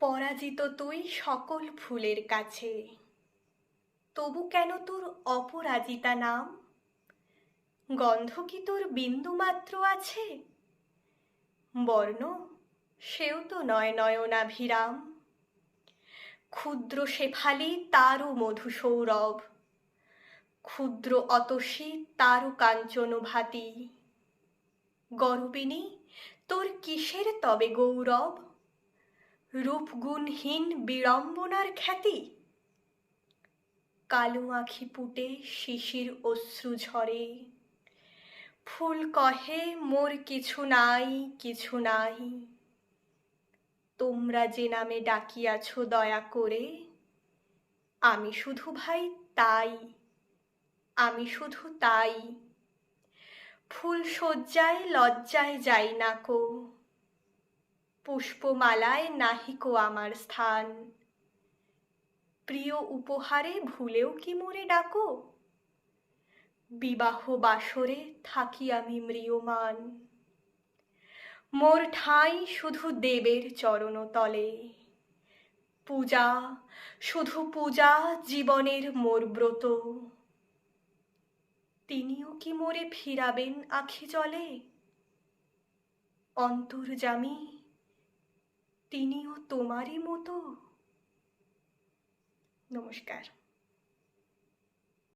পরাজিত তুই সকল ফুলের কাছে। তবু কেন তোর অপরাজিতা নাম? গন্ধ কি তোর বিন্দুমাত্র আছে? বর্ণ, সেও তো নয় নয়নাভিরাম। ক্ষুদ্র শেফালি তারও মধু সৌরভ ক্ষুদ্র অতসী তারও কাঞ্চন ভাতি গর্বিনী, তোর কিসের তবে গৌরব? রূপগুণহীন বিড়ম্বনার খ্যাতি? কালো আঁখি পুটে শিশির অশ্রু ঝরে। ফুল কহে, মোর কিছু নাই কিছু নাই। তোমরা যে নামে ডাকিয়াছ দয়া করে, আমি শুধু ভাই তাই, আমি শুধু তাই। ফুল শয্যায় লজ্জায় যাই না কো পুষ্পমালায় নাহিকো আমার স্থান। প্রিয় উপহারে ভুলেও কি মোরে ডাকো? বিবাহ বাসরে থাকি আমি ম্রিয়মান। মোর ঠাঁই শুধু দেবের চরণতলে। পূজা, শুধু পূজা জীবনের মোর ব্রত। তিনিও কি মোরে ফিরাবেন আখি জলে? অন্তর্জামী তিনিও তোমারই মতো। নমস্কার।